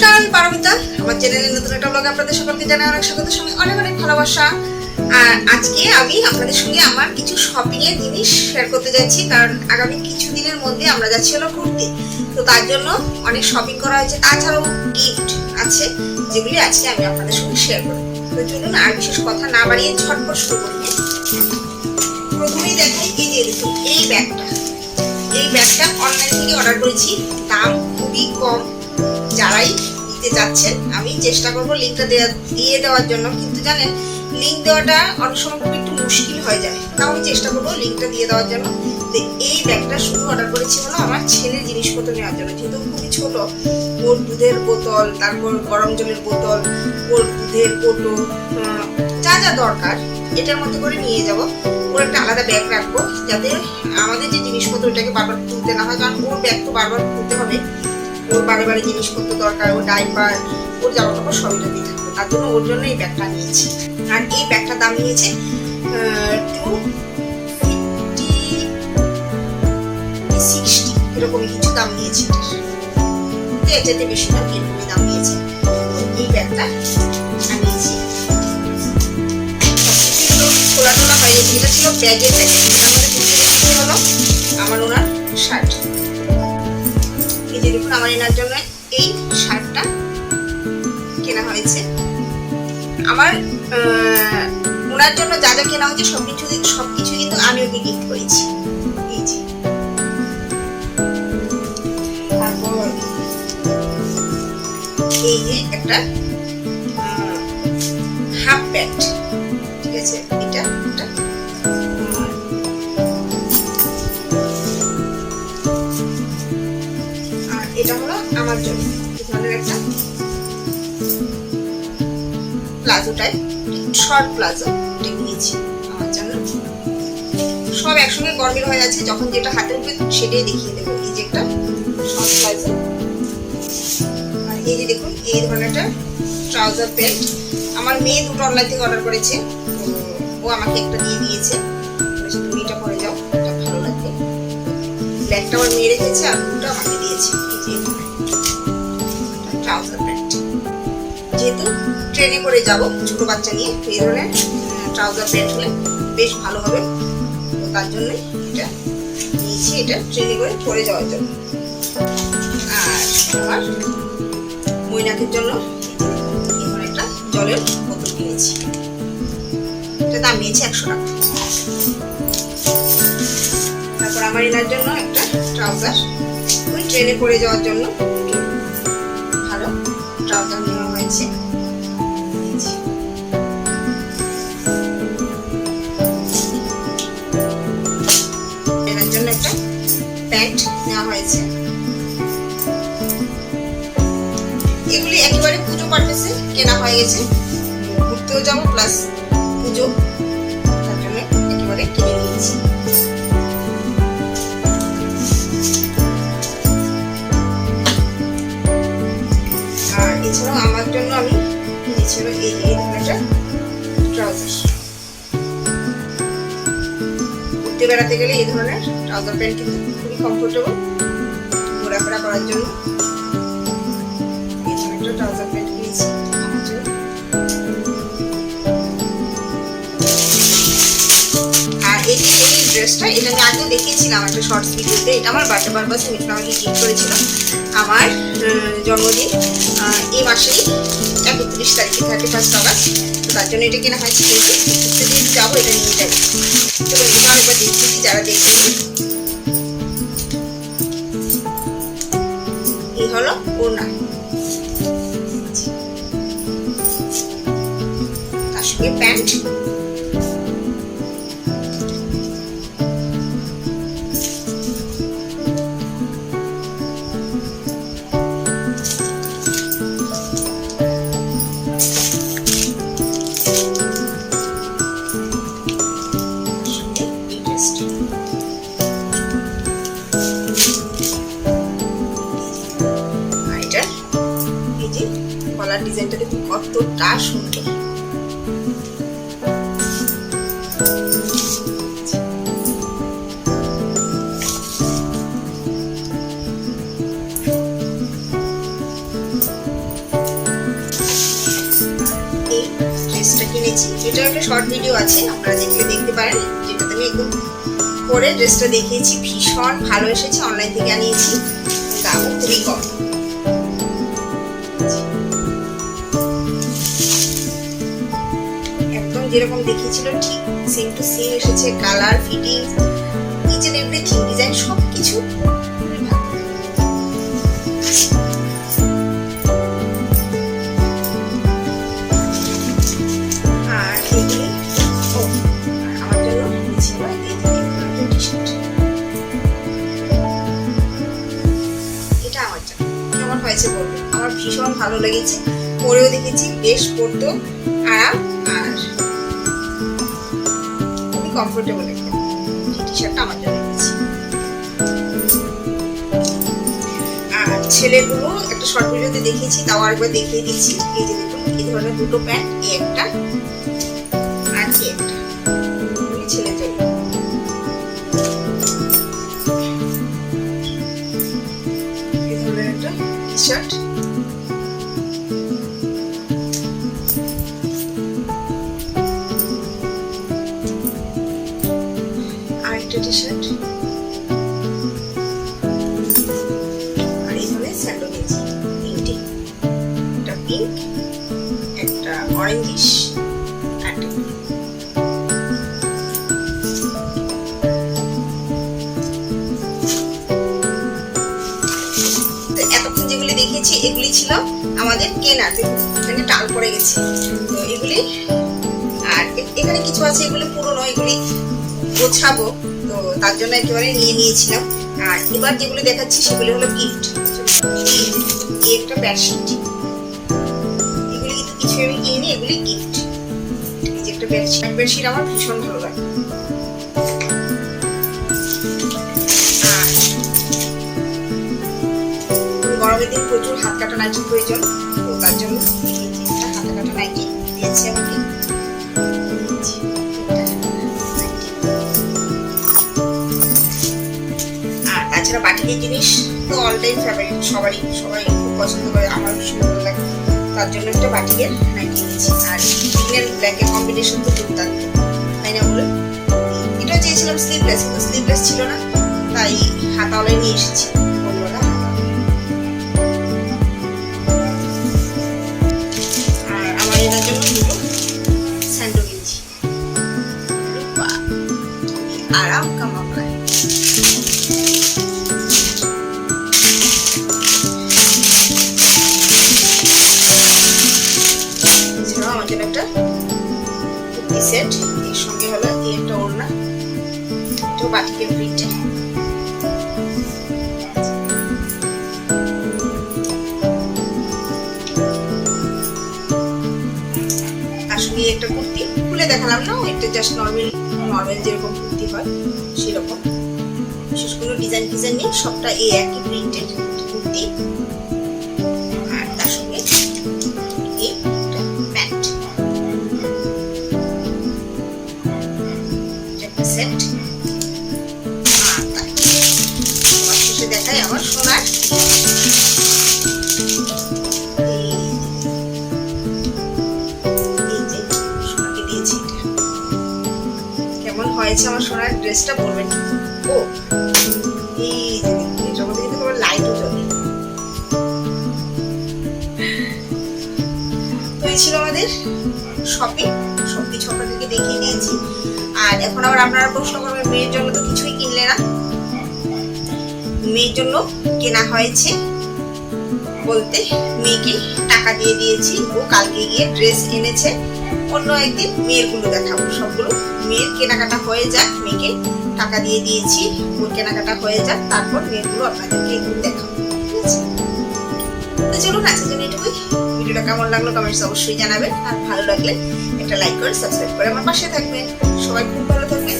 নমস্কার আমি পারমিতা আমার চ্যানেলের নতুন একটা ব্লগে আপনাদের সকলকে জানাই অনেক স্বাগতের সঙ্গে অনেক অনেক ভালোবাসা। আর আজকে আমি আপনাদের সঙ্গে আমার কিছু শপিং এর জিনিস শেয়ার করতে যাচ্ছি, কারণ আগামী কিছু দিনের মধ্যে আমরা যাচ্ছি হলো ঘুরতে। তো তার জন্য অনেক শপিং করা হয়েছে। তাছাড়াও গিফট আছে, যেগুলি আজকে আমি আপনাদের সঙ্গে শেয়ার করব। তো চলুন আর বিশেষ কথা না বাড়িয়ে ঝটপট শুরু করি? প্রথমেই দেখাই এই যে এই ব্যাগটা। এই ব্যাগটা অনলাইন থেকে অর্ডার করেছি। দাম খুবই কম। নিতে চাচ্ছেন, আমি চেষ্টা করব লিঙ্কটা দিয়ে দেওয়ার জন্য। কিন্তু জানেন লিঙ্ক দেওয়াটা অনেক সময় একটু মুশকিল হয়ে যায়। তাও আমি চেষ্টা করব লিঙ্কটা দিয়ে দেওয়ার জন্য। এই ব্যাগটা শুধু অর্ডার করেছি হলো আমার ছেলের জিনিসপত্র নেওয়ার জন্য। যেহেতু খুবই ছোট, ওর দুধের বোতল, তারপর গরম জলের বোতল, ওর দুধের কোটো যা যা দরকার, এটার মধ্যে করে নিয়ে যাব। ওর একটা আলাদা ব্যাগ রাখব, যাতে আমাদের যে জিনিসপত্র, ওটাকে বারবার তুলতে না হয়, কারণ ওর ব্যাগ তো বারবার তুলতে হবে। ওর বারে জিনিসপত্র দরকার ওর ডাইপার ওর জামা কাপড় সবই যদি থাকবে। তার জন্য ওর জন্য এই ব্যাগটা নিয়েছি। আর এই ব্যাগটার দাম নিয়েছে টু সিক্সটি এরকমই কিছু দাম নিয়েছে। এর যেতে বেশি না এরকমই দাম নিয়েছে। এই ব্যাগটা আনিয়েছি খোলা টোলা হয়নি যেটা ছিল ব্যাগের ঢুকিয়ে রেখেছি হলো। আমার এনার জন্য এই শার্টটা কেনা হয়েছে। আমার ওনার জন্য যা যা কেনা হয়েছে সব কিছু সব কিছু কিন্তু আমি ওকে গিফট করেছি। তারপর এই যে একটা হাফ প্যান্ট ঠিক আছে? আমার জন্য ধরনের একটা প্লাজো টাইপ শর্ট প্লাজো নিয়েছি আমার জন্য। সব একসঙ্গে গরমিল হয়ে যাচ্ছে, যখন যেটা হাতে উঠবে সেটাই দেখিয়ে দেবো। এই যে একটা শর্ট প্লাজো। আর এই যে দেখুন, এই ধরনের একটা ট্রাউজার প্যান্ট আমার মেয়ে দুটো অনলাইন থেকে অর্ডার করেছে ও আমাকে একটা দিয়ে দিয়েছে। এটা পরে যাও, এটা ভালো লাগবে। ব্ল্যাকটা আমার মেয়ে রেখেছে আর দুটো আমাকে দিয়েছে। এই যে যেহেতু ট্রেনে করে যাব ছোট বাচ্চা নিয়ে এই ধরনের ট্রাউজার প্যান্ট হলে বেশ ভালো হবে। তো তার জন্য এটা নিয়েছি, এটা ট্রেনে করে পরে যাওয়ার জন্য। আর আমার মৈনাকের জন্য একটা জলের বোতল কিনেছি। এটা দাম নিয়েছে একশো টাকা। তারপর আমার এনার জন্য একটা ট্রাউজার ওই ট্রেনে করে যাওয়ার জন্য এনার জন্য একটা প্যান্ট নেওয়া হয়েছে। এগুলি একেবারে পুজো পারপাসে কেনা হয়ে গেছে। ঘুরতেও যাব প্লাস পুজো, তার জন্য একেবারে কিনে নিয়েছি। এছাড়াও আমার জন্য আমি কিনেছিল এই এই ধরনের ট্রাউজার ঘুরতে বেড়াতে গেলে এই ধরনের ট্রাউজার প্যান্ট কিন্তু খুবই কমফোর্টেবল ঘোরাফেরা করার জন্য এই একটা ট্রাউজার প্যান্ট কিনেছি ড্রেসটা এটা আমি আগে দেখিয়েছিলাম একটা শর্টস ভিডিওতে এটা আমার বার্থডে পারপাসে মিঠুন আমাকে গিফট করেছিল আমার জন্মদিন এই মাসেই, একত্রিশ তারিখে থার্টি ফার্স্ট অগাস্ট তো তার জন্য এটা কেনা হয়েছে কিন্তু ঘুরতে যাব, এটা নিয়ে যাব চলো এটা আরেকবার দেখতেছি যারা দেখেছি। এই হলো ওনা তার সঙ্গে প্যান্ট। গলার ডিজাইনটা দেখুন কতটা সুন্দর। কিনেছি। এটার একটা শর্ট ভিডিও আছে, আপনারা দেখলে দেখতে পারেন। যেটাতে আমি একদম করে ড্রেসটা দেখিয়েছি। ভীষণ ভালো এসেছে অনলাইন থেকে আনিয়েছি। দামও খুবই কম যেরকম দেখিয়েছিল, ঠিক সেম টু সেম এসেছে colour fitting each everything design সব কিছু আমার ভীষণ ভালো লেগেছে। পরেও দেখেছি, বেশ পরতো, আরাম, আর কমফোর্টেবল এখানে। টি শার্টটা আমার জন্য আর ছেলেগুলো, একটা শর্ট ভিডিওতে দেখিয়েছি, তাও আরেকবার দেখিয়ে দিচ্ছি। এই যে দেখুন, এই ধরনের দুটো প্যান্ট এই একটা। টি শার্ট আর এই ধরনের স্যান্ডো নিয়েছি তিনটে একটা পিঙ্ক একটা অরেঞ্জিশ একটা এতক্ষণ যেগুলি দেখিয়েছি, এগুলি ছিল আমাদের কেনা দেখুন, এখানে টাল পড়ে গেছে। তো এগুলি, আর এখানে কিছু আছে এগুলি পুরনো, এগুলি গোছাবো। তার জন্য একেবারে নিয়ে নিয়েছিলাম। আর এবার যেগুলো দেখাচ্ছি সেগুলো হলো গিফট এই একটা বেডশিট এগুলি কিন্তু কিছু আমি কিনি এগুলি গিফট এই যে একটা বেডশিট বেডশিট আমার ভীষণ ভালো লাগে। গরমের দিন প্রচুর হাত কাটা নাইটির প্রয়োজন, তো তার জন্য একটা কাটা নাইটি দিয়েছে আমাকে। বাটিকের জিনিস তো অল টাইম ফেভারিট সবারই, সবাই খুব পছন্দ করে। আমার ভীষণ ভালো লাগে। তার জন্য একটা বাটিকের নাইটি নিয়েছি আর গ্রিন অ্যান্ড ব্ল্যাকের কম্বিনেশন তো দুর্দান্ত তাই না, বলে? এটা চেয়েছিলাম স্লিভলেস কিন্তু স্লিভলেস ছিল না। তাই হাতাওয়ালাই নিয়ে এসেছি। বলব আর আমার আরাম কামাকায় এটাও বাটিকের প্রিন্টে এই একটা কুর্তি খুলে দেখালাম না এটা জাস্ট নর্মাল নর্মাল যেরকম কুর্তি হয়, সেরকম। বিশেষ কোনো ডিজাইন ডিজাইন নেই সবটা এই একই প্রিন্টের কুর্তি। কেমন আমার সোনার ড্রেসটা পরবেন ও, এই মধ্যে কিন্তু কোনো লাইটও জ্বলে তো ছিল আমাদের শপিং সব কিছু আপনাদেরকে দেখিয়ে দিয়েছি। আর এখন আবার আপনারা প্রশ্ন করবেন, মেয়ের জন্য তো কিছুই কিনলে না। মেয়ের জন্য কেনা হয়েছে বলতে মেয়েকে টাকা দিয়ে দিয়েছি। ও কালকে গিয়ে ড্রেস এনেছে। অন্য একদিন মেয়েরগুলো দেখাবো, সবগুলো কেনাকাটা হয়ে যাক, মেয়েকে টাকা দিয়ে দিয়েছি, ওর কেনাকাটা হয়ে যাক, তারপর মেয়েগুলো আপনাদেরকে এগুলো দেখাবো তো চলুন আজকের জন্য এটুকুই। ভিডিওটা কেমন লাগল কমেন্টস অবশ্যই জানাবেন, আর ভালো লাগলে একটা লাইক করে সাবস্ক্রাইব করে আমার পাশে থাকবেন। সবাই খুব ভালো থাকবেন